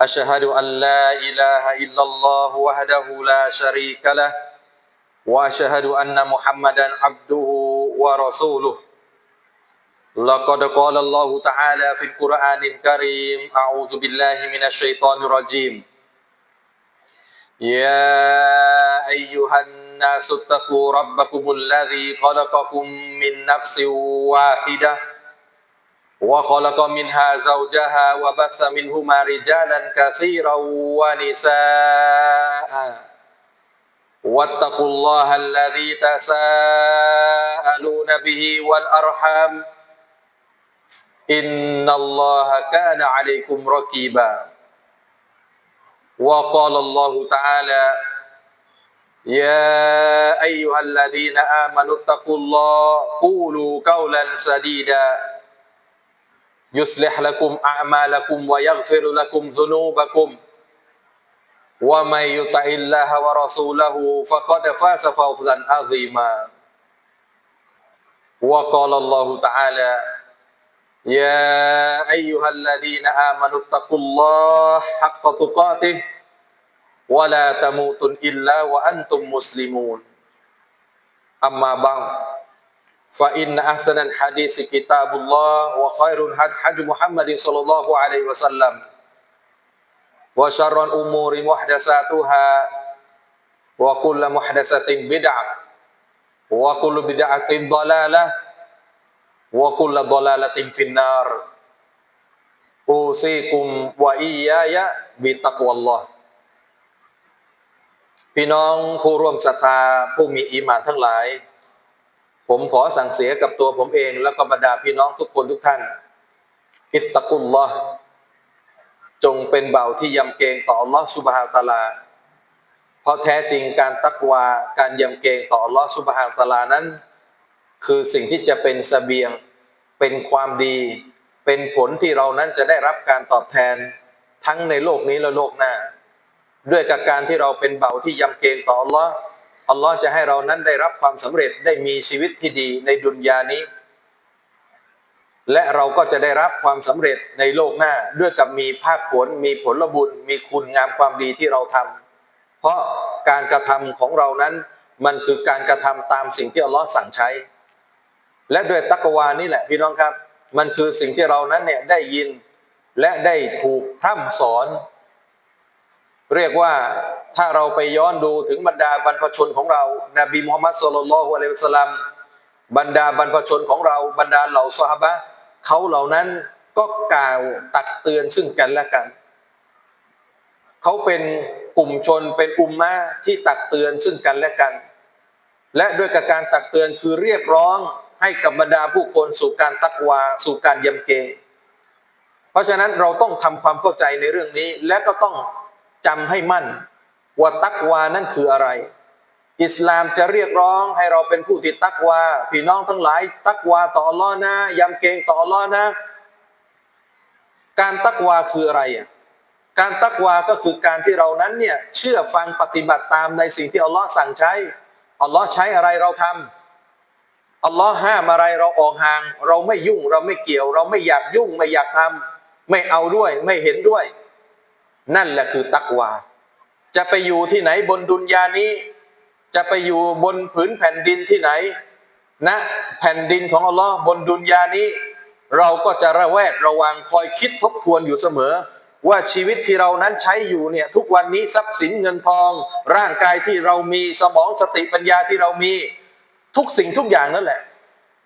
أشهد أن لا إله إلا الله وحده لا شريك له وأشهد أن محمدا عبده ورسوله. لقد قال الله تعالى في القرآن الكريم أعوذ بالله من الشيطان الرجيم. يا أيها الناس اتقوا ربكم الذي خلقكم من نفس واحدة وخلق منها زوجها وبث منهما رجالا كثيرا ونساء. واتقوا الله الذي تساءلون به والأرحام. إن الله كان عليكم رقيبا وقال الله تعالى يا أيها الذين آمنوا اتقوا الله قولوا قولا سديدا. يصلح لكم أعمالكم ويغفر لكم ذنوبكم. ومن يطع الله ورسوله فقد فاز فوزا عظيما. وقال الله تعالى يا أيها الذين آمنوا اتقوا الله حق تقاته ولا تموتن إلا وأنتم مسلمون. أما بعد فإن أحسن الحديث كتاب الله وخير الهدي حج محمد صلى الله عليه وسلم وشر الأمور محدثاتها وكل محدثة بدعة وكل بدعة ضلالة وكل ضلالة في النار أوصيكم وإياي بتقوى الله พี่น้องผู้ร่วมศรัทธาผู้มีอีหมานทั้งหลาย ผมขอสั่งเสียกับตัวผมเอง แล้วก็บรรดาพี่น้องทุกคนทุกท่าน อิตตะกุลลอฮ์จงเป็นเบาที่ยำเกรงต่ออัลลอฮ์สุบฮาตะลา เพราะแท้จริงการตักวาการยำเกรงต่ออัลลอฮ์สุบฮาตะลานั้น คือสิ่งที่จะเป็นสเสบียง เป็นความดี เป็นผลที่เรานั้นจะได้รับการตอบแทน ทั้งในโลกนี้และโลกหน้า ด้วยกับการที่เราเป็นเบาที่ยำเกรงต่ออัลลอฮ์ อัลลอฮ์จะให้เรานั้นได้รับความสำเร็จได้มีชีวิตที่ดีในดุนยานี้ และเราก็จะได้รับความสำเร็จในโลกหน้า ด้วยกับมีภาคผล มีผลบุญ มีคุณงามความดีที่เราทำเพราะการกระทำของเรานั้น มันคือการกระทำตามสิ่งที่อัลลอฮ์สั่งใช้ และด้วยตักวานี่แหละพี่น้องครับ มันคือสิ่งที่เรานั้นเนี่ยได้ยินและได้ถูกพร่ำสอน เรียกว่า ถ้าเราไปย้อนดูถึงบรรดาบรรพชนของเรานบีมุฮัมมัดสุลลัลลอฮุอะลัยฮิสลลัมบรรดาบรรพชนของเราบรรดาเหล่าซอฮาบะเขาเหล่านั้นก็กล่าวตักเตือนซึ่งกันและกัน เขาเป็นกลุ่มชนเป็นอุมมะที่ตักเตือนซึ่งกันและกัน และด้วยกับการตักเตือนคือเรียกร้องให้กับบรรดาผู้คนสู่การตักวาสู่การยำเกรงเพราะฉะนั้นเราต้องทำความเข้าใจในเรื่องนี้ และก็ต้องจำให้มั่น ว่าตักวานั่นคืออะไร อิสลามจะเรียกร้องให้เราเป็นผู้ที่ตักวาพี่น้องทั้งหลาย ตักวาต่ออัลลอฮ์นะยำเกรงต่ออัลลอฮ์นะ การตักวาคืออะไรอะการตักวาก็คือการที่เรานั้นเนี่ยเชื่อฟังปฏิบัติตามในสิ่งที่อัลลอฮ์สั่งใช้อัลลอฮ์ใช้อะไรเราทำอัลลอฮ์ห้ามอะไรเราออกห่าง เราไม่ยุ่งเราไม่เกี่ยว เราไม่อยากยุ่งไม่อยากทำไม่เอาด้วยไม่เห็นด้วย นั่นแหละคือตักวา จะไปอยู่ที่ไหนบนดุนยานี้ จะไปอยู่บนผืนแผ่นดินที่ไหนนะแผ่นดินของอัลลอฮ์บนดุนยานี้ เราก็จะระแวดระวังคอยคิดทบทวนอยู่เสมอ ว่าชีวิตที่เรานั้นใช้อยู่เนี่ยทุกวันนี้ทรัพย์สินเงินทอง ร่างกายที่เรามีสมองสติปัญญาที่เรามี ทุกสิ่งทุกอย่างนั่นแหละ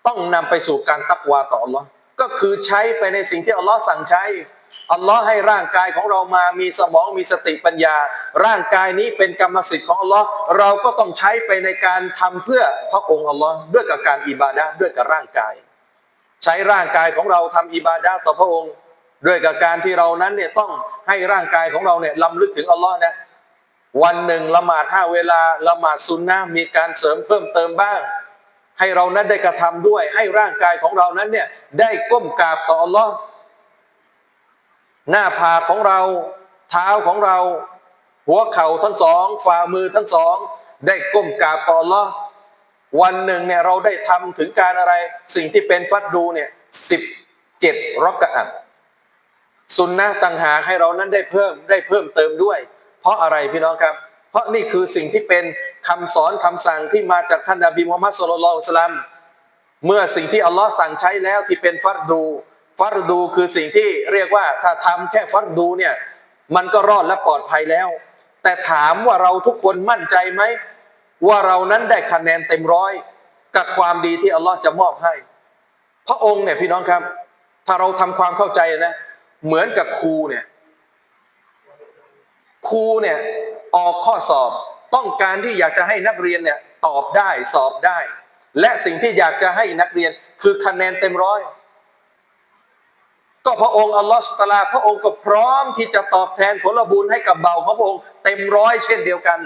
ต้องนำไปสู่การตักวาต่ออัลลอฮ์ก็คือใช้ไปในสิ่งที่อัลลอฮ์สั่งใช้ อัลลอฮ์ให้ร่างกายของเรามามีสมองมีสติปัญญา ร่างกายนี้เป็นกรรมสิทธิ์ของอัลลอฮ์เราก็ต้องใช้ไปในการทำเพื่อพระองค์อัลลอฮ์ด้วยกับการอิบาดะด้วยกับร่างกาย ใช้ร่างกายของเราทำอิบาดะต่อพระองค์ด้วยกับการที่เรานั้นเนี่ยต้องให้ร่างกายของเราเนี่ยลำลึกถึงอัลลอฮ์นะวันหนึ่งละหมาดห้าเวลาละหมาดซุนนะมีการเสริมเพิ่มเติมบ้าง ให้เรานั้นได้กระทำด้วย ให้ร่างกายของเรานั้นเนี่ยได้ก้มกราบต่ออัลลอฮ์ หน้าผากของเรา เท้าของเรา หัวเข่าทั้งสองฝ่ามือทั้งสอง ได้ก้มกราบต่อลลอวันหนึ่งเนี่ยเราได้ทำถึงการอะไร สิ่งที่เป็นฟัดดูเนี่ยสิบเจ็ดรักอัตสุนนะต่างหากให้เรานั้นได้เพิ่มได้เพิ่มเติมด้วย เพราะอะไรพี่น้องครับ เพราะนี่คือสิ่งที่เป็นคำสอนคำสั่งที่มาจากท่านนบีมุฮัมมัดสุลลัลลอฮุสลลัมเมื่อสิ่งที่อัลลอฮ์สั่งใช้แล้วที่เป็นฟัดดู ฟัดดูคือสิ่งที่เรียกว่าถ้าทำแค่ฟัดดูเนี่ยมันก็รอดและปลอดภัยแล้ว แต่ถามว่าเราทุกคนมั่นใจไหม ว่าเรานั้นได้คะแนนเต็มร้อย กับความดีที่อัลลอฮ์จะมอบให้ พระองค์เนี่ยพี่น้องครับ ถ้าเราทำความเข้าใจนะ เหมือนกับครูเนี่ยครูเนี่ยออกข้อสอบต้องการที่อยากจะให้นักเรียนเนี่ยตอบได้สอบได้ และสิ่งที่อยากจะให้นักเรียนคือคะแนนเต็มร้อย ก็พระองค์อัลลอฮฺสุตลาพระองค์ก็พร้อมที่จะตอบแทนผลบุญให้กับเบาของพระองค์เต็มร้อยเช่นเดียวกัน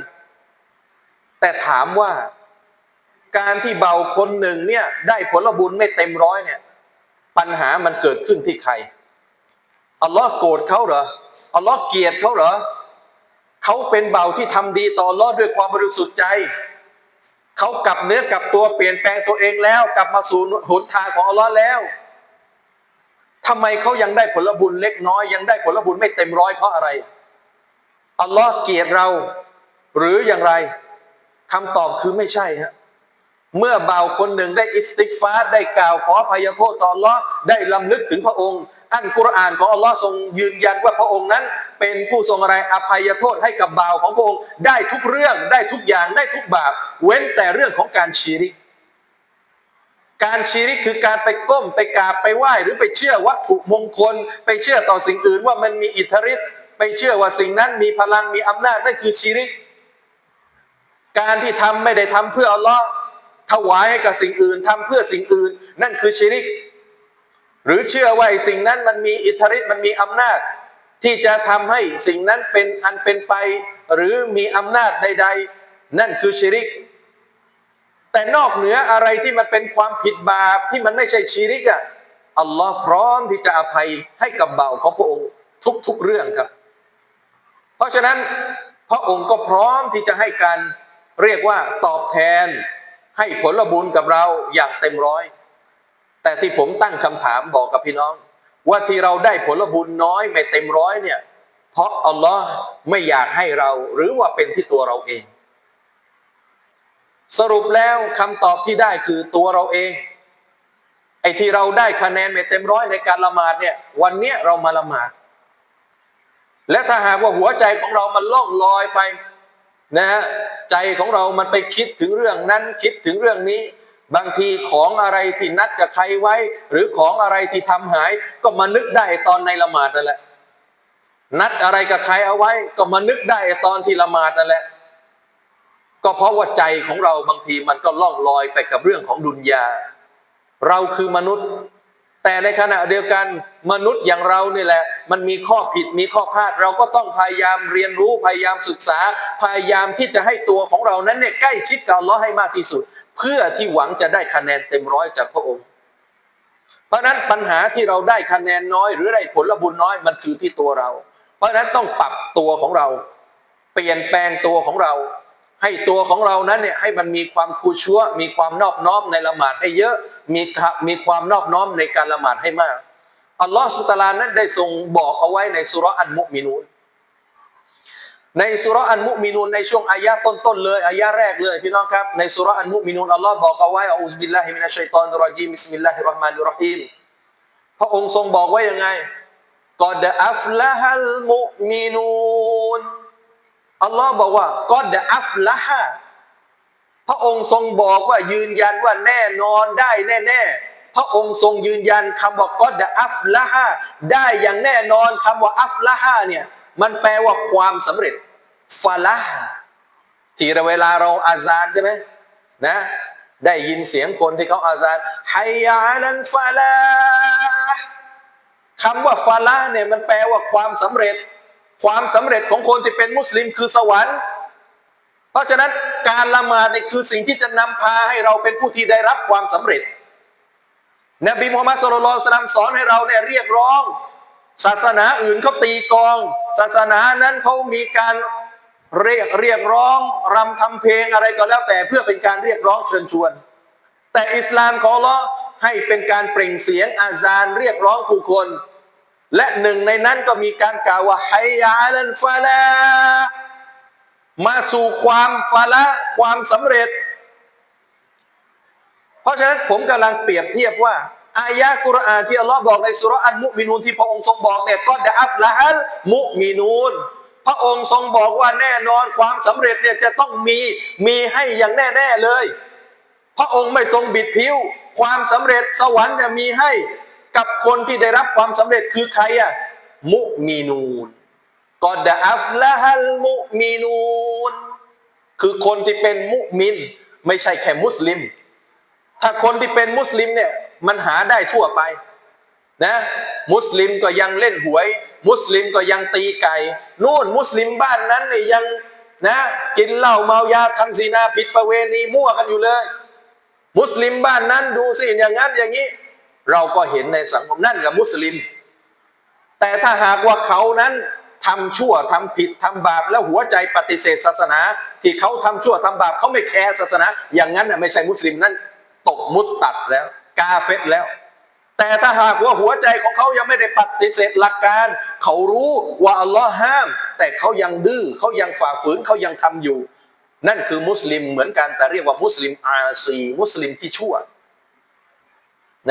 แต่ถามว่าการที่เบาคนหนึ่งเนี่ยได้ผลบุญไม่เต็มร้อยเนี่ยปัญหามันเกิดขึ้นที่ใครอัลลอฮ์โกรธเขาเหรออัลลอฮ์เกลียดเขาเหรอเขาเป็นเบาที่ทำดีต่ออัลลอฮ์ด้วยความบริสุทธิ์ใจเขากลับเนื้อกลับตัวเปลี่ยนแปลงตัวเองแล้ว กลับมาสู่หนทางของอัลลอฮ์แล้ว ทำไมเขายังได้ผลบุญเล็กน้อย ยังได้ผลบุญไม่เต็มร้อยเพราะอะไร อัลลอฮ์เกลียดเรา หรืออย่างไรคำตอบคือไม่ใช่ฮะเมื่อเบาคนหนึ่งได้อิสติกฟาร์ได้กล่าวขออภัยโทษต่ออัลลอฮ์ได้ลำลึกถึงพระองค์อันกุรอานของอัลลอฮ์ทรงยืนยันว่าพระองค์นั้น เป็นผู้ทรงอะไรอภัยโทษให้กับบ่าวของพระองค์ ได้ทุกเรื่องได้ทุกอย่างได้ทุกบาปเว้นแต่เรื่องของการชีริก การชีริกคือการไปก้มไปกราบไปไหว้หรือไปเชื่อวัตถุมงคล ไปเชื่อต่อสิ่งอื่นว่ามันมีอิทธิฤทธิ์ไปเชื่อว่าสิ่งนั้นมีพลังมีอำนาจนั่นคือชีริก การที่ทำไม่ได้ทำเพื่ออัลลอฮ์ถวายให้กับสิ่งอื่นทำเพื่อสิ่งอื่น นั่นคือชีริก หรือเชื่อว่าสิ่งนั้นมันมีอิทธิฤทธิ์มันมีอำนาจ ที่จะทำให้สิ่งนั้นเป็นอันเป็นไป หรือมีอำนาจใด ๆ นั่นคือชีริก แต่นอกเหนืออะไรที่มันเป็นความผิดบาปที่มันไม่ใช่ชีริกอะอัลลอฮ์พร้อมที่จะอภัยให้กับเบาของพระองค์ทุกๆเรื่องครับ เพราะฉะนั้นพระองค์ก็พร้อมที่จะให้การเรียกว่าตอบแทนให้ผลบุญกับเราอย่างเต็มร้อย แต่ที่ผมตั้งคำถามบอกกับพี่น้อง ว่าที่เราได้ผลบุญน้อยไม่เต็มร้อยเนี่ย เพราะอัลลอฮ์ไม่อยากให้เราหรือว่าเป็นที่ตัวเราเอง สรุปแล้วคำตอบที่ได้คือตัวเราเอง ไอ้ที่เราได้คะแนนไม่เต็มร้อยในการละหมาดเนี่ยวันเนี้ยเรามาละหมาด และถ้าหากว่าหัวใจของเรามันล่องลอยไปนะฮะใจของเรามันไปคิดถึงเรื่องนั้นคิดถึงเรื่องนี้ บางทีของอะไรที่นัดกับใครไว้ หรือของอะไรที่ทำหาย ก็มานึกได้ตอนในละหมาดนั่นแหละ นัดอะไรกับใครเอาไว้ ก็มานึกได้ตอนที่ละหมาดนั่นแหละ ก็เพราะว่าใจของเราบางทีมันก็ล่องลอยไปกับเรื่องของดุนยา เราคือมนุษย์ แต่ในขณะเดียวกันมนุษย์อย่างเรานี่แหละ มันมีข้อผิดมีข้อพลาด เราก็ต้องพยายามเรียนรู้พยายามศึกษา พยายามที่จะให้ตัวของเรานั้นเนี่ยใกล้ชิดกับลเลาให้มากที่สุด เพื่อที่หวังจะได้คะแนนเต็มร้อยจากพระองค์ เพราะฉะนั้นปัญหาที่เราได้คะแนนน้อย หรือได้ผลบุญน้อยมันคือที่ตัวเรา เพราะฉะนั้นต้องปรับตัวของเรา เปลี่ยนแปลงตัวของเรา ให้ตัวของเรานั้นเนี่ยให้มันมีความคูชัวมีความนอบน้อมในละหมาดให้เยอะมีมีความนอบน้อมในการละหมาดให้มากอัลลอฮฺสุตาลานั้นได้ทรงบอกเอาไว้ในสุรอันมุมินูนในสุรอันมุมินูนในช่วงอายะต้นๆเลยอายะแรกเลยพี่น้องครับในสุรอันมุมินูนอัลลอฮ์บอกเอาไว้อัลลอฮฺบิลลาฮิมินัชชัยตอนรจีมิสมิลลาฮิรเราะห์มานิรรฮีมพระองค์ทรงบอกไว้ยังไงกอดอัฟละฮัลมุมินูน อัลลอฮ์บอกว่ากอดอัฟละฮะพระองค์ทรงบอกว่ายืนยันว่าแน่นอนได้แน่ๆ พระองค์ทรงยืนยันคำว่ากอดอัฟละฮะได้อย่างแน่นอนคำว่าอัฟละฮะเนี่ยมันแปลว่าความสำเร็จฟาละที่เวลาเราอาซานใช่ไหมนะได้ยินเสียงคนที่เขาอาซานไฮยาลันฟาละคำว่าฟาละเนี่ยมันแปลว่าความสำเร็จ ความสำเร็จของคนที่เป็นมุสลิมคือสวรรค์ เพราะฉะนั้นการละหมาดนี่คือสิ่งที่จะนำพาให้เราเป็นผู้ที่ได้รับความสำเร็จ นบีมุฮัมมัดสุลลัลสลัมสอนให้เราเนี่ยเรียกร้อง ศาสนาอื่นเขาตีกอง ศาสนานั้นเขามีการเรียกเรียกร้องรำทำเพลงอะไรก็แล้วแต่เพื่อเป็นการเรียกร้องเชิญชวน แต่อิสลามของเราให้เป็นการเปล่งเสียงอาซานเรียกร้องผู้คน และหนึ่งในนั้นก็มีการกล่าวว่าไฮยาลันฟาลามาสู่ความฟาละความสำเร็จ เพราะฉะนั้นผมกำลังเปรียบเทียบว่าอายะกุรอานที่อัลลอฮ์บอกในสุรอันมุมินูนที่พระองค์ทรงบอกเนี่ยก็ดะอัฟละฮัลมุมินูนพระองค์ทรงบอกว่าแน่นอนความสำเร็จเนี่ยจะต้องมีมีให้อย่างแน่ ๆเลย พระองค์ไม่ทรงบิดผิว ความสำเร็จสวรรค์เนี่ยมีให้ กับคนที่ได้รับความสำเร็จคือใครอะมุมินูนกอดอัฟละฮัลมุมินูนคือคนที่เป็นมุมิน ไม่ใช่แค่มุสลิม ถ้าคนที่เป็นมุสลิมเนี่ยมันหาได้ทั่วไปนะมุสลิมก็ยังเล่นหวย มุสลิมก็ยังตีไก่นู่นมุสลิมบ้านนั้นเนี่ยยังนะกินเหล้าเมายาทำซีนาผิดประเวณีมั่วกันอยู่เลย มุสลิมบ้านนั้นดูสิอย่างนั้นอย่างนี้ เราก็เห็นในสังคมนั่นกับมุสลิม แต่ถ้าหากว่าเขานั้นทำชั่วทำผิดทำบาปแล้วหัวใจปฏิเสธศาสนา ที่เขาทำชั่วทำบาปเขาไม่แคร์ศาสนา อย่างนั้นน่ะไม่ใช่มุสลิมนั้นตกมุดตัดแล้ว กาเฟตแล้ว แต่ถ้าหากว่าหัวใจของเขายังไม่ได้ปฏิเสธหลักการ เขารู้ว่าอัลลอฮ์ห้าม แต่เขายังดื้อเขายังฝ่าฝืนเขายังทำอยู่ นั่นคือมุสลิมเหมือนกันแต่เรียกว่ามุสลิมอาซี มุสลิมที่ชั่ว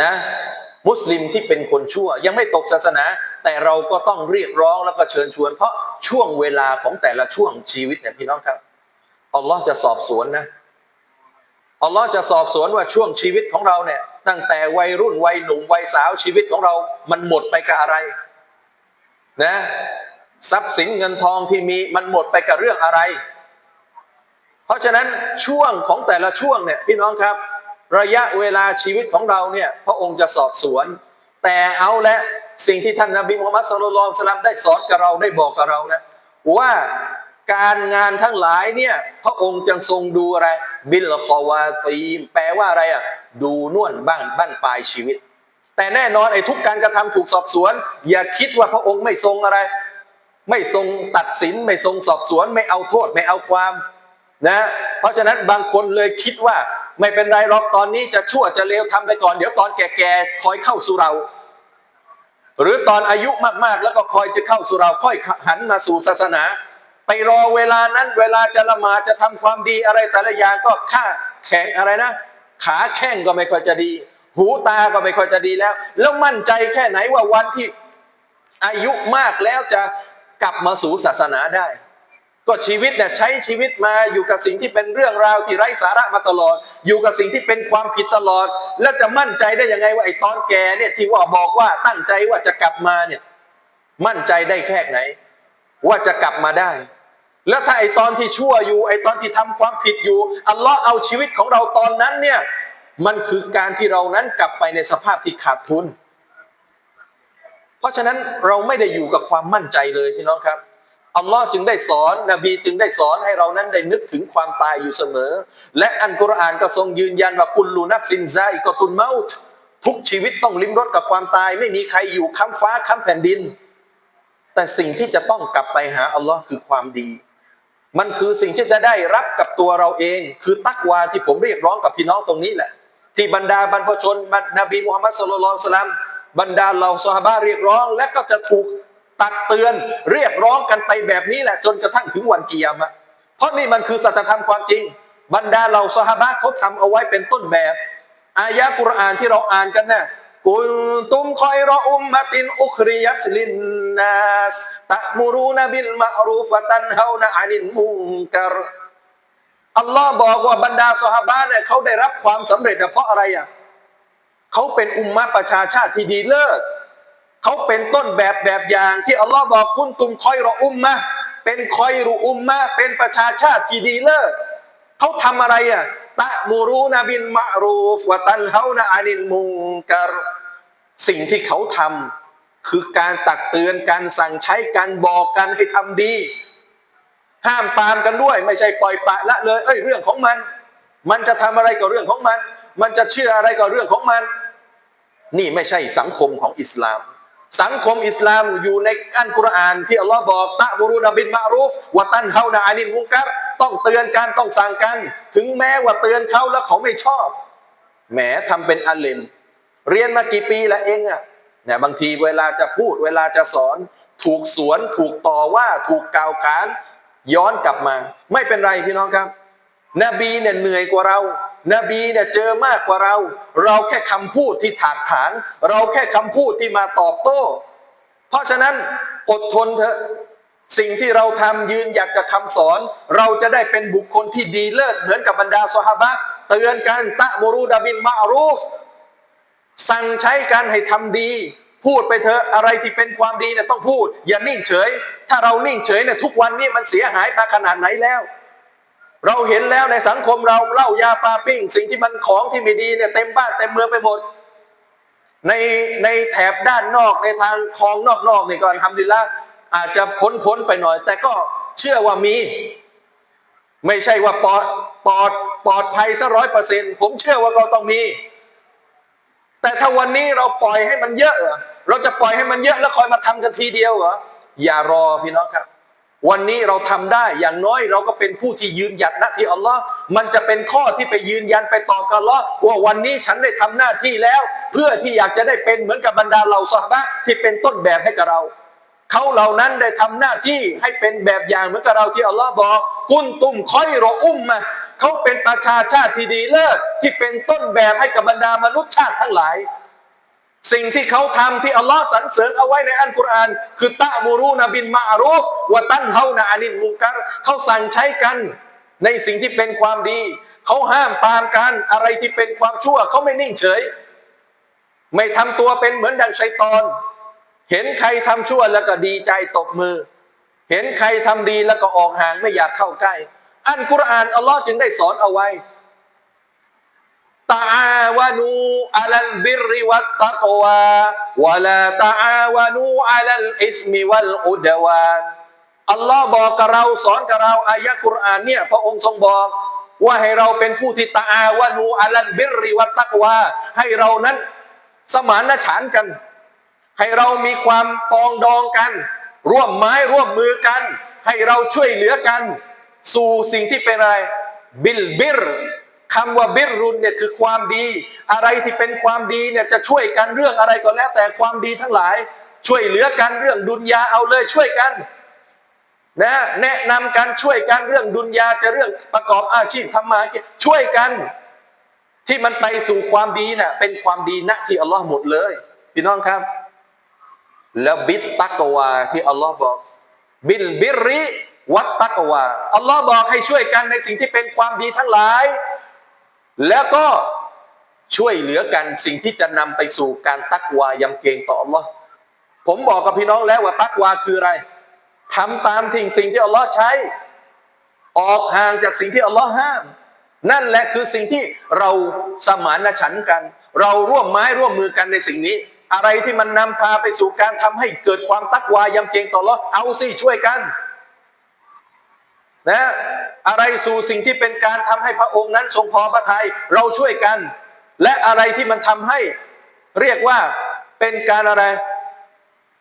นะมุสลิมที่เป็นคนชั่ว ยังไม่ตกศาสนา แต่เราก็ต้องเรียกร้องแล้วก็เชิญชวน เพราะช่วงเวลาของแต่ละช่วงชีวิตเนี่ยพี่น้องครับอัลลอฮ์จะสอบสวนนะอัลลอฮ์จะสอบสวนว่าช่วงชีวิตของเราเนี่ย ตั้งแต่วัยรุ่นวัยหนุ่มวัยสาวชีวิตของเรา มันหมดไปกับอะไร นะทรัพย์สินเงินทองที่มีมันหมดไปกับเรื่องอะไร เพราะฉะนั้นช่วงของแต่ละช่วงเนี่ยพี่น้องครับ ระยะเวลาชีวิตของเราเนี่ยพระองค์จะสอบสวน แต่เอาและสิ่งที่ท่านนบีมุฮัมมัดสุลลัลสลัมได้สอนกับเราได้บอกกับเรานะว่าการงานทั้งหลายเนี่ยพระองค์จึงทรงดูอะไร บิลคอวาตีมแปลว่าอะไรอะดูน่วนบ้านบ้านปลายชีวิต แต่แน่นอนไอ้ทุกการกระทำถูกสอบสวน อย่าคิดว่าพระองค์ไม่ทรงอะไร ไม่ทรงตัดสินไม่ทรงสอบสวน ไม่เอาโทษไม่เอาความนะเพราะฉะนั้นบางคนเลยคิดว่า ไม่เป็นไรหรอกตอนนี้จะชั่วจะเลวทำไปก่อน เดี๋ยวตอนแก่ๆคอยเข้าสู่เรา หรือตอนอายุมากๆ แล้วก็คอยจะเข้าสู่เราค่อยหันมาสู่ศาสนา ไปรอเวลานั้น เวลาจะละหมาดจะทำความดีอะไรแต่ละอย่างก็ข้าแข็งอะไรนะ ขาแข้งก็ไม่ค่อยจะดี หูตาก็ไม่ค่อยจะดีแล้ว แล้วมั่นใจแค่ไหนว่าวันที่อายุมากแล้วจะกลับมาสู่ศาสนาได้ ก็ชีวิตเนี่ยใช้ชีวิตมาอยู่กับสิ่งที่เป็นเรื่องราวที่ไร้สาระมาตลอด อยู่กับสิ่งที่เป็นความผิดตลอด แล้วจะมั่นใจได้ยังไงว่าไอ้ตอนแก่เนี่ยที่ว่าบอกว่าตั้งใจว่าจะกลับมาเนี่ยมั่นใจได้แค่ไหน ว่าจะกลับมาได้ แล้วถ้าไอ้ตอนที่ชั่วอยู่ ไอ้ตอนที่ทำความผิดอยู่อัลลอฮ์เอาชีวิตของเราตอนนั้นเนี่ยมันคือการที่เรานั้นกลับไปในสภาพที่ขาดทุน เพราะฉะนั้นเราไม่ได้อยู่กับความมั่นใจเลยพี่น้องครับ อัลลอฮ์จึงได้สอน นบีจึงได้สอนให้เรานั้นได้นึกถึงความตายอยู่เสมอ และอันกุรอานก็ทรงยืนยันว่ากุลลูนับสินไซก็ตุนเมาต์ทุกชีวิตต้องลิ้มรสกับความตาย ไม่มีใครอยู่ค้ำฟ้าค้ำแผ่นดิน แต่สิ่งที่จะต้องกลับไปหาอัลลอฮ์คือความดี มันคือสิ่งที่จะได้รับกับตัวเราเอง คือตักวาที่ผมเรียกร้องกับพี่น้องตรงนี้แหละ ที่บรรดาบรรพชนนบีมุฮัมมัดสุลลัลสลามบรรดาเหล่าซอฮาบะเรียกร้อง และก็จะถูก ตักเตือนเรียกร้องกันไปแบบนี้แหละจนกระทั่งถึงวันกิยามะเพราะนี่มันคือสัจธรรมความจริง บรรดาเหล่าซอฮาบะเขาทำเอาไว้เป็นต้นแบบ อายะกุรอานที่เราอ่านกันนะ่ะกุลตุมคอยรออุมมะตินอุคริยัตลินนัสตะมุรูนบิลมะรูฟะตันฮาวนะอานินมุงกรอัลลอฮ์บอกว่าบรรดาซอฮาบะเนี่ยเขาได้รับความสำเร็จเพราะอะไรอะเขาเป็นอุมมะประชาชาติที่ดีเลิศ เขาเป็นต้นแบบแบบอย่าง ที่อัลลอฮ์บอกคุณตุมคอยรออุมมะเป็นคอยรุอุมมะเป็นประชาชาติที่ดีเลิศเขาทำอะไรอะตะมูรูนบินมะรูฟวะตันเฮานะอานินมุงการสิ่งที่เขาทำคือการตักเตือนการสั่งใช้การบอกกันให้ทำดี ห้ามปามกันด้วย ไม่ใช่ปล่อยปละละเลย เอ้ยเรื่องของมัน มันจะทำอะไรก็เรื่องของมัน มันจะเชื่ออะไรก็เรื่องของมัน นี่ไม่ใช่สังคมของอิสลาม สังคมอิสลามอยู่ในอันกุรอานที่อัลลอฮ์บอกตะบุรุนบินมารูฟวะตันเฮานาอานินมุงกัรต้องเตือนกันต้องสั่งกัน ถึงแม้ว่าเตือนเขาแล้วเขาไม่ชอบ แหมทำเป็นอาเลมเรียนมากี่ปีละเองอะเนี่ยบางทีเวลาจะพูดเวลาจะสอน ถูกสวน ถูกต่อว่าถูกกล่าวขาน ย้อนกลับมา ไม่เป็นไรพี่น้องครับ นบีเนี่ยเหนื่อยกว่าเรา นบีเนี่ยเจอมากกว่าเรา เราแค่คำพูดที่ถากถาง เราแค่คำพูดที่มาตอบโต้ เพราะฉะนั้นอดทนเถอะสิ่งที่เราทำยืนหยัดกับคำสอน เราจะได้เป็นบุคคลที่ดีเลิศเหมือนกับบรรดาซอฮบะห์เตือนกันตะมูรูดาบินมารูฟ สั่งใช้กันให้ทำดี พูดไปเถอะอะไรที่เป็นความดีเนี่ยต้องพูด อย่านิ่งเฉย ถ้าเรานิ่งเฉยเนี่ยทุกวันนี้มันเสียหายมาขนาดไหนแล้ว เราเห็นแล้วในสังคมเราเล้ายาปาปิ้ง สิ่งที่มันของที่ไม่ดีเนี่ยเต็มบ้านเต็มเมืองไปหมด ในในแถบด้านนอกในทางคลองนอกๆนี่ก่อนทำดีละอาจจะพ้นพ้นไปหน่อย แต่ก็เชื่อว่ามี ไม่ใช่ว่าปลอดปลอดปลอดภัยซะร้อยเปอร์เซ็นต์ผมเชื่อว่าเราต้องมี แต่ถ้าวันนี้เราปล่อยให้มันเยอะ เรอเราจะปล่อยให้มันเยอะแล้วคอยมาทำกันทีเดียวเหรออย่ารอพี่น้องครับ วันนี้เราทำได้อย่างน้อยเราก็เป็นผู้ที่ยืนหยัดหน้าที่อัลลอฮ์มันจะเป็นข้อที่ไปยืนยันไปต่อกับอัลลอฮ์ว่าวันนี้ฉันได้ทำหน้าที่แล้ว เพื่อที่อยากจะได้เป็นเหมือนกับบรรดาเหล่าซอฮาบะที่เป็นต้นแบบให้กับเราเขาเหล่านั้นได้ทำหน้าที่ให้เป็นแบบอย่างเหมือนกับเราที่อัลลอฮ์บอกกุนตุมคอยรออุ้มมาเขาเป็นประชาชาติที่ดีเลิศที่เป็นต้นแบบให้กับบรรดามนุษยชาติทั้งหลาย สิ่งที่เขาทำที่อัลลอฮ์สรรเสริญเอาไว้ในอัลกุรอานคือตะมูรูนบินมาอารูฟวะตันเฮานาอานิมุกัรเขาสั่งใช้กัน ในสิ่งที่เป็นความดี เขาห้ามปามกันอะไรที่เป็นความชั่ว เขาไม่นิ่งเฉย ไม่ทำตัวเป็นเหมือนดังชัยตอน เห็นใครทำชั่วแล้วก็ดีใจตบมือ เห็นใครทำดีแล้วก็ออกห่างไม่อยากเข้าใกล้ อันกุรอานอัลลอฮ์จึงได้สอนเอาไว้ ตาาวานูอัลัลบิริวัตตักวาวะลาตาาวานูอัลัลอิสมิวัลอุดวานอัลลอฮ์บอกกับเราสอนกับเราอายะกุรอานเนี่ยพระองค์ทรงบอกว่าให้เราเป็นผู้ที่ตาอาวานูอัลัลบิริวัตตักวาให้เรานั้นสมานฉันท์กัน ให้เรามีความปองดองกัน ร่วมไม้ร่วมมือกัน ให้เราช่วยเหลือกัน สู่สิ่งที่เป็นอะไรบิลบิร คำว่าบิรุนเนี่ยคือความดี อะไรที่เป็นความดีเนี่ยจะช่วยกันเรื่องอะไรก็แล้ว แต่ความดีทั้งหลาย ช่วยเหลือกันเรื่องดุนยาเอาเลยช่วยกันนะแนะนำกันช่วยกันเรื่องดุนยาจะเรื่องประกอบอาชีพทำมาหากินช่วยกัน ที่มันไปสู่ความดีน่ะเป็นความดีณที่อัลลอฮ์หมดเลยพี่น้องครับ แล้วบิดตักวาที่อัลลอฮ์บอก บิลบิริวัตตักวาอัลลอฮ์บอกให้ช่วยกันในสิ่งที่เป็นความดีทั้งหลาย แล้วก็ช่วยเหลือกันสิ่งที่จะนำไปสู่การตักวายำเกรงต่ออัลลอฮ์ผมบอกกับพี่น้องแล้วว่าตักวาคืออะไรทำตามทิ้งสิ่งที่อัลลอฮ์ใช้ ออกห่างจากสิ่งที่อัลลอฮ์ห้าม นั่นแหละคือสิ่งที่เราสมานฉันกัน เราร่วมไม้ร่วมมือกันในสิ่งนี้ อะไรที่มันนำพาไปสู่การทำให้เกิดความตักวายำเกรงต่ออัลลอฮ์เอาสิช่วยกัน นะอะไรสู่สิ่งที่เป็นการทำให้พระองค์นั้นทรงพอพระทยัยเราช่วยกัน และอะไรที่มันทำให้เรียกว่าเป็นการอะไร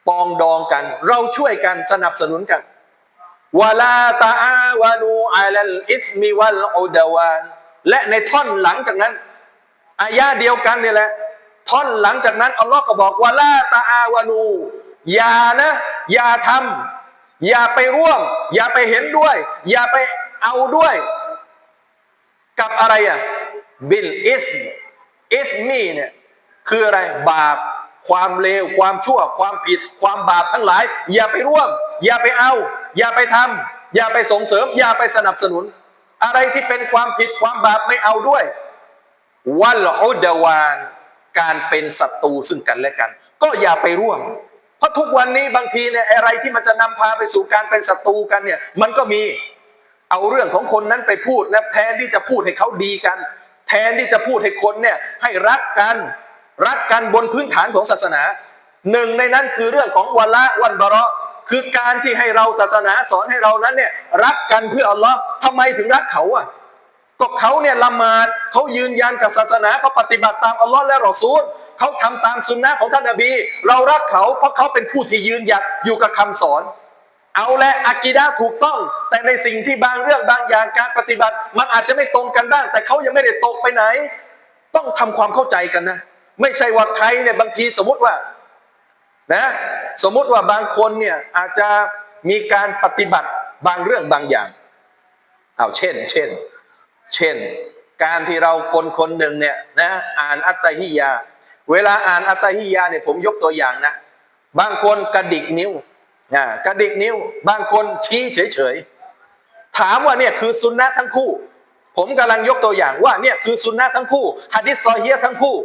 ปองดองกัน เราช่วยกันสนับสนุนกันวลาตาอาวานูอัลอิสมิวัลอุดาวานและในท่อนหลังจากนั้นอายะเดียวกันนี่แหละ ท่อนหลังจากนั้นอัลลอฮ์ก็บอกวลาตาอาวานูอย่านะ อย่าทำ อย่าไปร่วม อย่าไปเห็นด้วย อย่าไปเอาด้วย กับอะไรอะบิลอิสอิสมีเนี่ยคืออะไรบาปความเลว ความชั่ว ความผิด ความบาปทั้งหลาย อย่าไปร่วม อย่าไปเอา อย่าไปทำอย่าไปส่งเสริม อย่าไปสนับสนุน อะไรที่เป็นความผิดความบาปไม่เอาด้วยวัลอุดวานการเป็นศัตรูซึ่งกันและกัน ก็อย่าไปร่วม ราะทุกวันนี้บางทีเนี่ยอะไรที่มันจะนำพาไปสู่การเป็นศัตรูกันเนี่ย มันก็มีเอาเรื่องของคนนั้นไปพูดและแทนที่จะพูดให้เขาดีกัน แทนที่จะพูดให้คนเนี่ยให้รักกันรักกันบนพื้นฐานของศาสนาหนึ่งในนั้นคือเรื่องของวะละวันบราะคือการที่ให้เราศาสนาสอนให้เรานั้นเนี่ยรักกันเพื่ออัลลอฮ์ทำไมถึงรักเขาอะก็เขาเนี่ยละหมาดเขายืนยันกับศาสนาเขาปฏิบัติตามอัลลอฮ์และรอซูล เขาทำตามสุนนะของท่านนบี เรารักเขาเพราะเขาเป็นผู้ที่ยืนหยัดอยู่กับคำสอน เอาและอากีดาถูกต้อง แต่ในสิ่งที่บางเรื่องบางอย่างการปฏิบัติ มันอาจจะไม่ตรงกันบ้าง แต่เขายังไม่ได้ตกไปไหน ต้องทำความเข้าใจกันนะ ไม่ใช่ว่าใครเนี่ยบางทีสมมติว่านะสมมติว่าบางคนเนี่ยอาจจะมีการปฏิบัติบางเรื่องบางอย่างเอาเช่น เช่น เช่น การที่เราคนคนหนึ่งเนี่ยนะอ่านอัตตฮิยา เวลาอ่านอัตฮิยาเนี่ยผมยกตัวอย่างนะ บางคนกระดิกนิ้วอ่ากระดิกนิ้ว บางคนชี้เฉยๆ ถามว่าเนี่ยคือสุนนะทั้งคู่ ผมกำลังยกตัวอย่างว่าเนี่ยคือสุนนะทั้งคู่ฮะดิษซอฮียทั้งคู่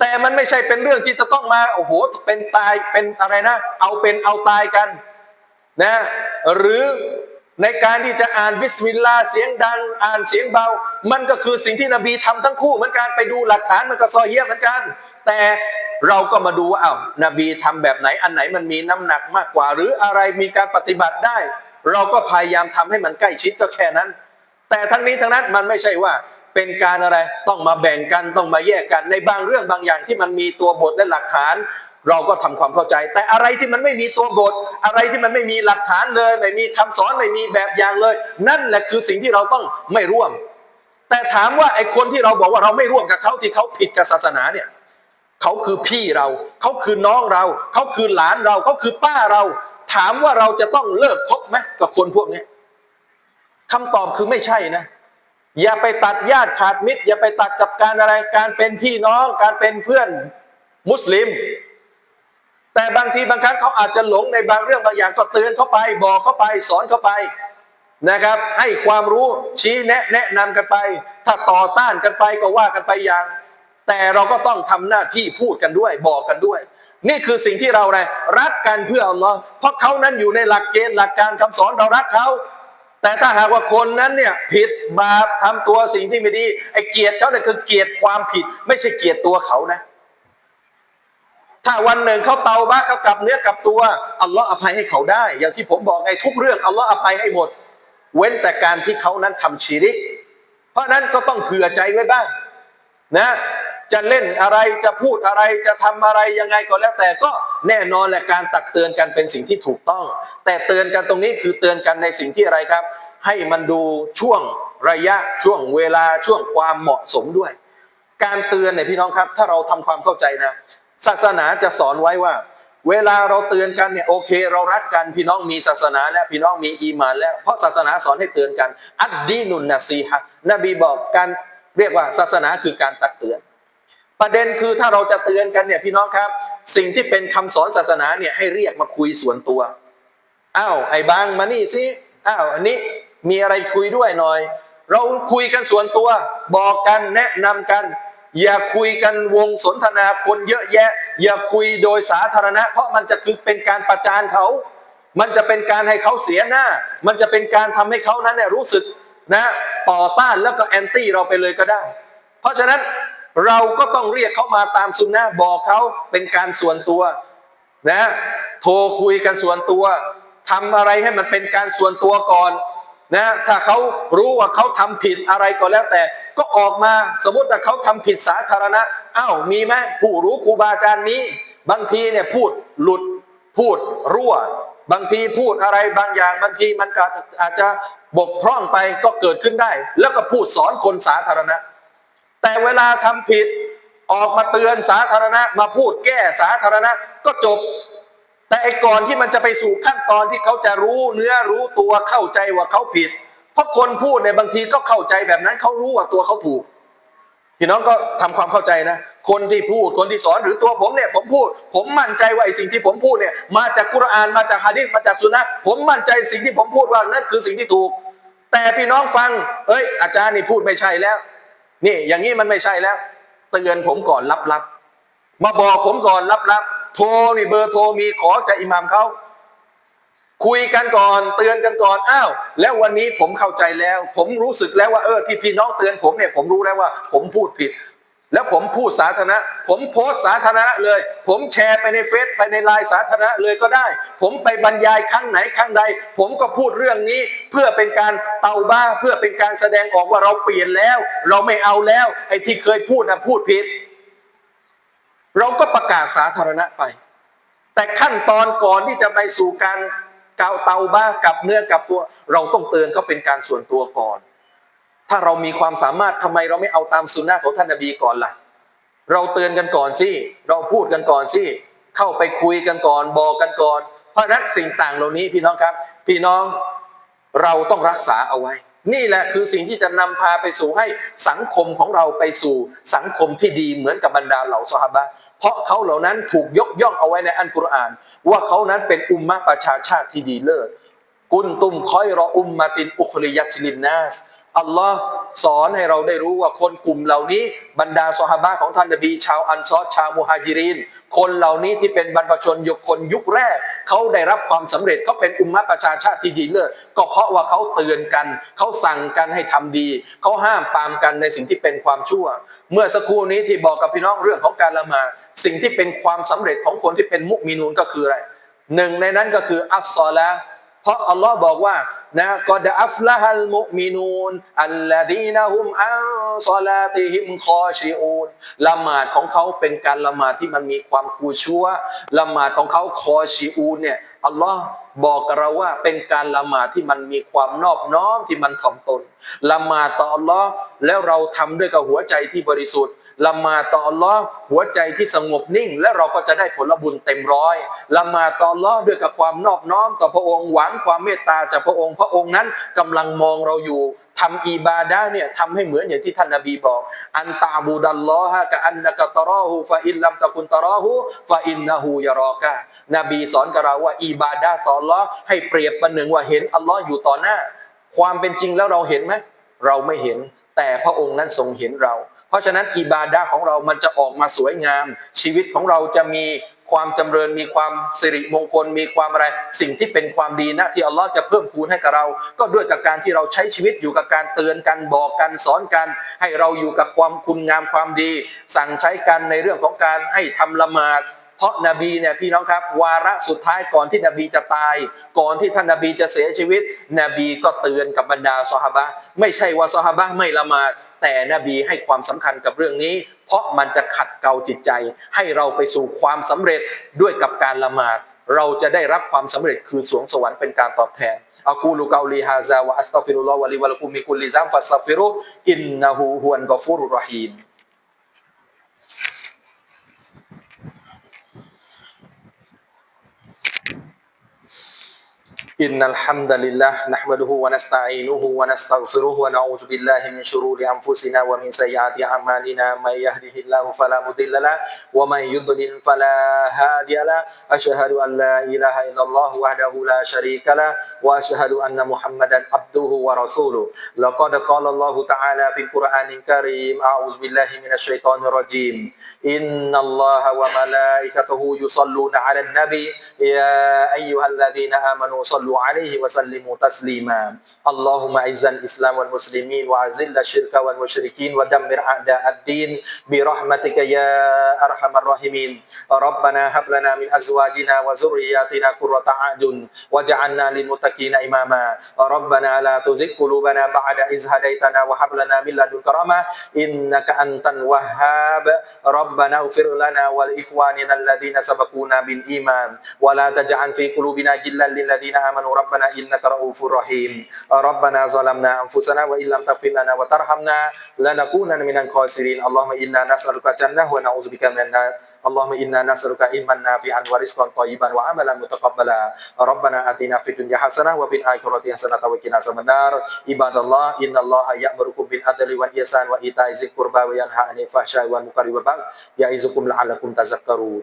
แต่มันไม่ใช่เป็นเรื่องที่จะต้องมาโอ้โหเป็นตายเป็นอะไรนะ เอาเป็นเอาตายกันนะหรือ ในการที่จะอ่านบิสมิลลาห์เสียงดังอ่านเสียงเบา มันก็คือสิ่งที่นบีทำทั้งคู่เหมือนกันไปดูหลักฐานมันก็ซอเฮียะเหมือนกัน แต่เราก็มาดูว่าอ้าวนบีทำแบบไหนอันไหนมันมีน้ำหนักมากกว่า หรืออะไรมีการปฏิบัติได้ เราก็พยายามทำให้มันใกล้ชิดก็แค่นั้น แต่ทั้งนี้ทั้งนั้นมันไม่ใช่ว่าเป็นการอะไรต้องมาแบ่งกันต้องมาแยกกันในบางเรื่องบางอย่างที่มันมีตัวบทและหลักฐาน เราก็ทำความเข้าใจ แต่อะไรที่มันไม่มีตัวบท อะไรที่มันไม่มีหลักฐานเลย ไม่มีคำสอนไม่มีแบบอย่างเลย นั่นแหละคือสิ่งที่เราต้องไม่ร่วม แต่ถามว่าไอ้คนที่เราบอกว่าเราไม่ร่วมกับเขาที่เขาผิดกับศาสนาเนี่ยเขาคือพี่เรา เขาคือน้องเรา เขาคือหลานเราเขาคือป้าเรา ถามว่าเราจะต้องเลิกคบไหมกับคนพวกนี้คำตอบคือไม่ใช่นะ อย่าไปตัดญาติขาดมิตร อย่าไปตัดกับการอะไรการเป็นพี่น้อง การเป็นเพื่อนมุสลิม แต่บางทีบางครั้งเขาอาจจะหลงในบางเรื่องบางอย่างก็เตือนเขาไป บอกเขาไปสอนเขาไปนะครับ ให้ความรู้ชี้แนะแนะนำกันไป ถ้าต่อต้านกันไปก็ว่ากันไปอย่าง แต่เราก็ต้องทำหน้าที่พูดกันด้วย บอกกันด้วย นี่คือสิ่งที่เราไรรักกันเพื่ออัลลอฮ์เพราะเขานั้นอยู่ในหลักเกณฑ์หลักการคำสอนเรารักเขาแต่ถ้าหากว่าคนนั้นเนี่ยผิดบาปทำตัวสิ่งที่ไม่ดีไอ้เกียรติเขาเนี่ยคือเกียรติความผิด ไม่ใช่เกียรติตัวเขานะ ถ้าวันหนึ่งเขาเตาบ้าเขากลับเนื้อกลับตัวอัลลอฮ์อภัยให้เขาได้ อย่างที่ผมบอกไงทุกเรื่องอัลลอฮ์อภัยให้หมด เว้นแต่การที่เขานั้นทำชีริก เพราะนั้นก็ต้องเผื่อใจไว้บ้างนะ จะเล่นอะไรจะพูดอะไรจะทำอะไรยังไงก็แล้วแต่ก็แน่นอนแหละการตักเตือนกันเป็นสิ่งที่ถูกต้อง แต่เตือนกันตรงนี้คือเตือนกันในสิ่งที่อะไรครับ ให้มันดูช่วงระยะช่วงเวลาช่วงความเหมาะสมด้วย การเตือนเนี่ยพี่น้องครับ ถ้าเราทำความเข้าใจนะ ศาสนาจะสอนไว้ว่า เวลาเราเตือนกันเนี่ยโอเค เรารักกันพี่น้องมีศาสนาแล้วพี่น้องมีอีมานแล้วเพราะศาสนาสอนให้เตือนกัน อัดดีนุนนาซีฮะนบีบอกการเรียกว่าศาสนาคือการตักเตือน ประเด็นคือถ้าเราจะเตือนกันเนี่ยพี่น้องครับ สิ่งที่เป็นคำสอนศาสนาเนี่ยให้เรียกมาคุยส่วนตัวอ้าวไอ้บางมานี่สิอ้าวอันนี้มีอะไรคุยด้วยหน่อย เราคุยกันส่วนตัว บอกกันแนะนำกัน อย่าคุยกันวงสนทนาคนเยอะแยะ อย่าคุยโดยสาธารณะ เพราะมันจะคือเป็นการประจานเขา มันจะเป็นการให้เขาเสียหน้า มันจะเป็นการทำให้เขานั้นเนี่ยรู้สึกนะต่อต้านแล้วก็แอนตี้เราไปเลยก็ได้ เพราะฉะนั้นเราก็ต้องเรียกเขามาตามสุนนะบอกเขาเป็นการส่วนตัวนะโทรคุยกันส่วนตัวทำอะไรให้มันเป็นการส่วนตัวก่อน นะถ้าเขารู้ว่าเขาทำผิดอะไรก็แล้วแต่ ก็ออกมาสมมติว่าเขาทำผิดสาธารณะอ้าวมีไหมผู้รู้ครูบาอาจารย์นี้บางทีเนี่ยพูดหลุดพูดรั่ว บางทีพูดอะไรบางอย่างบางทีมันอาจจะบกพร่องไปก็เกิดขึ้นได้ แล้วก็พูดสอนคนสาธารณะ แต่เวลาทำผิดออกมาเตือนสาธารณะ มาพูดแก้สาธารณะ ก็จบ แต่ไอ้ก่อนที่มันจะไปสู่ขั้นตอนที่เขาจะรู้เนื้อรู้ตัวเข้าใจว่าเขาผิด เพราะคนพูดเนี่ยบางทีก็เข้าใจแบบนั้นเขารู้ว่าตัวเขาถูกพี่น้องก็ทำความเข้าใจนะ คนที่พูดคนที่สอนหรือตัวผมเนี่ยผมพูด ผมมั่นใจว่าไอ้สิ่งที่ผมพูดเนี่ยมาจากกุรอานมาจากฮะดีษมาจากสุนนะผมมั่นใจสิ่งที่ผมพูดว่านั่นคือสิ่งที่ถูก แต่พี่น้องฟัง เอ้ย อาจารย์นี่พูดไม่ใช่แล้ว นี่อย่างนี้มันไม่ใช่แล้ว เตือนผมก่อนลับๆมาบอกผมก่อนลับๆ โทรนี่เบอร์โทรมีขอจากอิหมัมเขาคุยกันก่อนเตือนกันก่อนอ้าว แล้ววันนี้ผมเข้าใจแล้ว ผมรู้สึกแล้วว่าเออที่พี่น้องเตือนผมเนี่ยผมรู้แล้วว่า ผมพูดผิด แล้วผมพูดสาธารณะ ผมโพสต์สาธารณะเลย ผมแชร์ไปในเฟซไปในไลน์สาธารณะเลยก็ได้ ผมไปบรรยายครั้งไหนครั้งใด ผมก็พูดเรื่องนี้ เพื่อเป็นการเตาบ้าเพื่อเป็นการแสดงออกว่าเราเปลี่ยนแล้ว เราไม่เอาแล้ว ไอ้ที่เคยพูดนะพูดผิด เราก็ประกาศสาธารณะไป แต่ขั้นตอนก่อนที่จะไปสู่การกาวเตาบ้ากับเนื้อกับตัว เราต้องเตือนเขาเป็นการส่วนตัวก่อน ถ้าเรามีความสามารถทำไมเราไม่เอาตามสุนนะของท่านนบีก่อนล่ะ เราเตือนกันก่อนสิเราพูดกันก่อนสิเข้าไปคุยกันก่อนบอกกันก่อน เพราะฉะนั้นสิ่งต่างเหล่านี้พี่น้องครับ พี่น้องเราต้องรักษาเอาไว้ นี่แหละคือสิ่งที่จะนำพาไปสู่ให้สังคมของเราไปสู่สังคมที่ดีเหมือนกับบรรดาเหล่าซอฮาบะเพราะเขาเหล่านั้นถูกยกย่องเอาไว้ในอันกุรอาน ว่าเขานั้นเป็นอุมมะประชาชาติที่ดีเลิศกุนตุมคอยรออุมมาตินอุคริยัตลินนาส อัลลอฮ์สอนให้เราได้รู้ว่าคนกลุ่มเหล่านี้ บรรดาซอฮาบะของท่านนบี ชาวอันซอรชาวมุฮาจิริน คนเหล่านี้ที่เป็นบรรพชนยุคคนยุคแรก เขาได้รับความสำเร็จเขาเป็นอุมมะประชาชาติที่ดีเลิศก็เพราะว่าเขาเตือนกัน เขาสั่งกันให้ทำดี เขาห้ามปามกันในสิ่งที่เป็นความชั่ว เมื่อสักครู่นี้ที่บอกกับพี่น้องเรื่องของการละหมาดสิ่งที่เป็นความสำเร็จของคนที่เป็นมุมินูนก็คืออะไรหนึ่งในนั้นก็คืออัสซอละห์เพ ราะอัลลอฮ์บอกว่านะกอดอัฟละฮัลมุมินูนอัลลดีนะฮุมอันซอลาติฮิมคอชิอูนละหมาดของเขาเป็นการละหมาดที่มันมีความคูชัวละหมาดของเขาคอชิอูนเนี่ยอัลลอฮ์บอกกับเราว่าเป็นการละหมาดที่มันมีความนอบน้อมที่มันถ่อมตนละหมาดต่ออัลลอฮ์แล้วเราทำด้วยกับหัวใจที่บริสุทธิ์ ละมาต่ออัลลอฮ์หัวใจที่สงบนิ่ง และเราก็จะได้ผลบุญเต็มร้อยละมาต่ออัลลอฮ์ด้วยกับความนอบน้อมต่อพระองค์หวังความเมตตาจากพระองค์ พระองค์นั้นกำลังมองเราอยู่ทำอีบาดะเนี่ยทำให้เหมือนอย่างที่ท่านนบีบอก อันตาบูดัลลอฮะกะอันนะกะตรอฮูฟะอินลัมตะกุนตะรอฮูฟะอินนะฮูยะรอกะนบีสอนกับเราว่าอีบาดะต่ออัลลอฮ์ให้เปรียบประหนึ่งว่าเห็นอัลลอฮ์อยู่ต่อหน้า ความเป็นจริงแล้วเราเห็นไหมเราไม่เห็นแต่พระองค์นั้นทรงเห็นเรา เพราะฉะนั้นอิบาดาของเรามันจะออกมาสวยงาม ชีวิตของเราจะมีความจำเริญมีความสิริมงคล มีความอะไรสิ่งที่เป็นความดีนะที่อัลลอฮ์จะเพิ่มพูนให้กับเรา ก็ด้วยกับการที่เราใช้ชีวิตอยู่กับการเตือนกันบอกกันสอนกัน ให้เราอยู่กับความคุณงามความดี สั่งใช้กันในเรื่องของการให้ทำละหมาด เพราะนบีเนี่ยพี่น้องครับ วาระสุดท้ายก่อนที่นบีจะตาย ก่อนที่ท่านนบีจะเสียชีวิต นบีก็เตือนกับบรรดาซอฮาบะไม่ใช่ว่าซอฮาบะไม่ละหมาดแต่นบีให้ความสำคัญกับเรื่องนี้ เพราะมันจะขัดเกลาจิตใจ ให้เราไปสู่ความสำเร็จด้วยกับการละหมาด เราจะได้รับความสำเร็จคือสวงสวรรค์เป็นการตอบแทนอักูลูกาลีฮาซาวะอัสตั إن الحمد لله نحمده ونستعينه ونستغفره ونعوذ بالله من شرور أنفسنا ومن سيئات أعمالنا. من يهده الله فلا مضل له ومن يضلل فلا هادي له. أشهد أن لا إله إلا الله وحده لا شريك له وأشهد أن محمدا عبده ورسوله. لقد قال الله تعالى في القرآن الكريم أعوذ بالله من الشيطان الرجيم. إن الله وملائكته يصلون على النبي يا أيها الذين آمنوا صلوا عليه وسلموا تسليما. اللهم أعز الإسلام والمسلمين وأذل الشرك والمشركين ودمر أعداء الدين برحمتك يا أرحم الراحمين. ربنا هب لنا من أزواجنا وذرياتنا قرة أعين واجعلنا للمتقين إماما. ربنا لا تزغ قلوبنا بعد إذ هديتنا وهب لنا من لدنك رحمة إنك أنت الوهاب. ربنا اغفر لنا ولإخواننا الذين سبقونا بالإيمان. ولا تجعل في قلوبنا غلا للذين آمنوا ربنا إنك رؤوف رحيم. ربنا ظلمنا أنفسنا وإن لم تغفر لنا وترحمنا لنكونن من الخاسرين. اللهم إنا نسألك الجنة ونعوذ بك من النار. اللهم إنا نسألك علما نافعا ورزقا طيبا وعملا متقبلا. ربنا آتنا في الدنيا حسنة وفي الآخرة حسنة وقنا عذاب النار. عباد الله إن الله يأمركم بالعدل والإحسان وإيتاء ذي القربى وينهى عن الفحشاء والمنكر والبغي يعظكم لعلكم تذكرون.